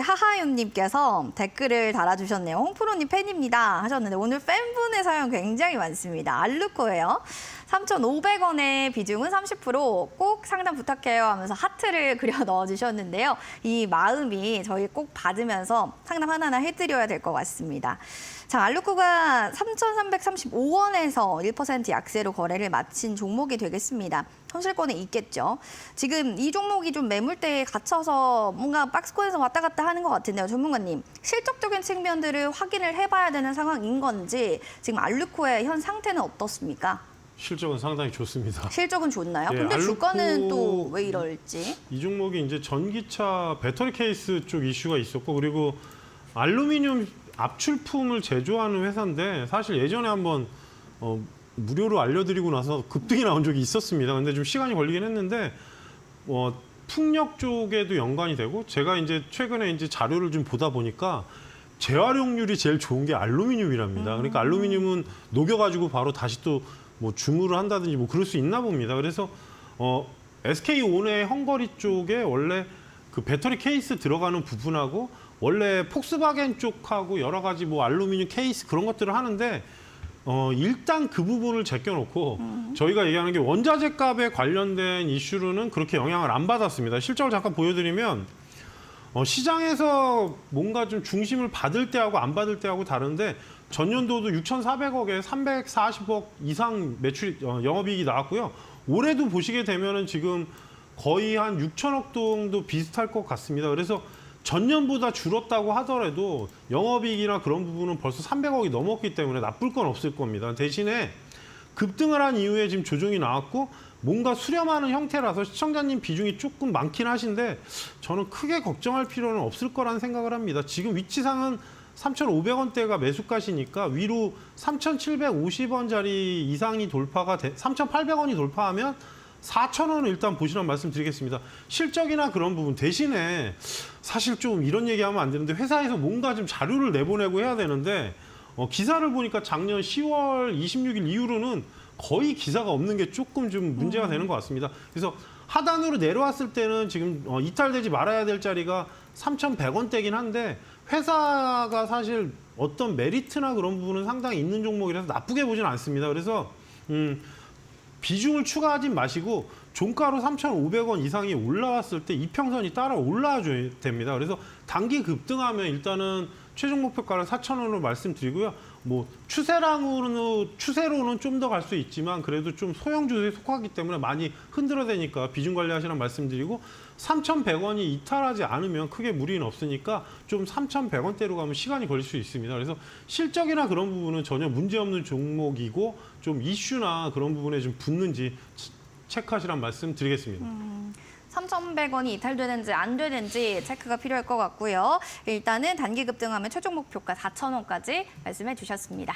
하하윤님께서 댓글을 달아주셨네요. 홍프로님 팬입니다 하셨는데 오늘 팬분의 사연 굉장히 많습니다. 알루코예요. 3,500원의 비중은 30%꼭 상담 부탁해요 하면서 하트를 그려 넣어주셨는데요. 이 마음이 저희 꼭 받으면서 상담 하나하나 해드려야 될 것 같습니다. 자, 알루코가 3,335원에서 1% 약세로 거래를 마친 종목이 되겠습니다. 손실권에 있겠죠. 지금 이 종목이 좀 매물대에 갇혀서 뭔가 박스권에서 왔다 갔다 하는 것 같은데요. 전문가님, 실적적인 측면들을 확인을 해봐야 되는 상황인 건지 지금 알루코의 현 상태는 어떻습니까? 실적은 상당히 좋습니다. 실적은 좋나요? 예, 근데 주가는 또 왜 이럴지? 이 종목이 이제 전기차 배터리 케이스 쪽 이슈가 있었고 그리고 알루미늄 압출품을 제조하는 회사인데 사실 예전에 한번 어, 무료로 알려드리고 나서 급등이 나온 적이 있었습니다. 근데 좀 시간이 걸리긴 했는데 어, 풍력 쪽에도 연관이 되고 제가 이제 최근에 이제 자료를 좀 보다 보니까 재활용률이 제일 좋은 게 알루미늄이랍니다. 그러니까 알루미늄은 녹여가지고 바로 다시 또 뭐 주물을 한다든지 뭐 그럴 수 있나 봅니다. 그래서 어, SK 온의 헝거리 쪽에 원래 그 배터리 케이스 들어가는 부분하고 원래 폭스바겐 쪽하고 여러 가지 뭐 알루미늄 케이스 그런 것들을 하는데 어 일단 그 부분을 제껴놓고 저희가 얘기하는 게 원자재 값에 관련된 이슈로는 그렇게 영향을 안 받았습니다. 실적을 잠깐 보여드리면 어, 시장에서 뭔가 좀 중심을 받을 때하고 안 받을 때하고 다른데 전년도도 6,400억에 340억 이상 매출 어, 영업이익이 나왔고요. 올해도 보시게 되면은 지금 거의 한 6천억 정도 비슷할 것 같습니다. 그래서 전년보다 줄었다고 하더라도 영업이익이나 그런 부분은 벌써 300억이 넘었기 때문에 나쁠 건 없을 겁니다. 대신에 급등을 한 이후에 지금 조정이 나왔고 뭔가 수렴하는 형태라서 시청자님 비중이 조금 많긴 하신데 저는 크게 걱정할 필요는 없을 거라는 생각을 합니다. 지금 위치상은 3,500원대가 매수가시니까 위로 3,750원짜리 이상이 돌파가 돼 3,800원이 돌파하면 4,000원을 일단 보시라는 말씀 드리겠습니다. 실적이나 그런 부분 대신에 사실 좀 이런 얘기하면 안 되는데 회사에서 뭔가 좀 자료를 내보내고 해야 되는데 어, 기사를 보니까 작년 10월 26일 이후로는 거의 기사가 없는 게 조금 좀 문제가 되는 것 같습니다. 그래서 하단으로 내려왔을 때는 지금 어, 이탈되지 말아야 될 자리가 3,100원대긴 한데 회사가 사실 어떤 메리트나 그런 부분은 상당히 있는 종목이라서 나쁘게 보진 않습니다. 그래서 음, 비중을 추가하진 마시고 종가로 3,500원 이상이 올라왔을 때 이평선이 따라 올라와줘야 됩니다. 그래서 단기 급등하면 일단은 최종 목표가를 4,000원으로 말씀드리고요. 뭐 추세랑으로 추세로는 좀 더 갈 수 있지만 그래도 좀 소형 주에 속하기 때문에 많이 흔들어대니까 비중 관리하시라는 말씀드리고 3,100원이 이탈하지 않으면 크게 무리는 없으니까 좀 3,100원대로 가면 시간이 걸릴 수 있습니다. 그래서 실적이나 그런 부분은 전혀 문제 없는 종목이고 좀 이슈나 그런 부분에 좀 붙는지 치- 체크하시란 말씀 드리겠습니다. 3,100원이 이탈되는지 안 되는지 체크가 필요할 것 같고요. 일단은 단기 급등하면 최종 목표가 4,000원까지 말씀해 주셨습니다.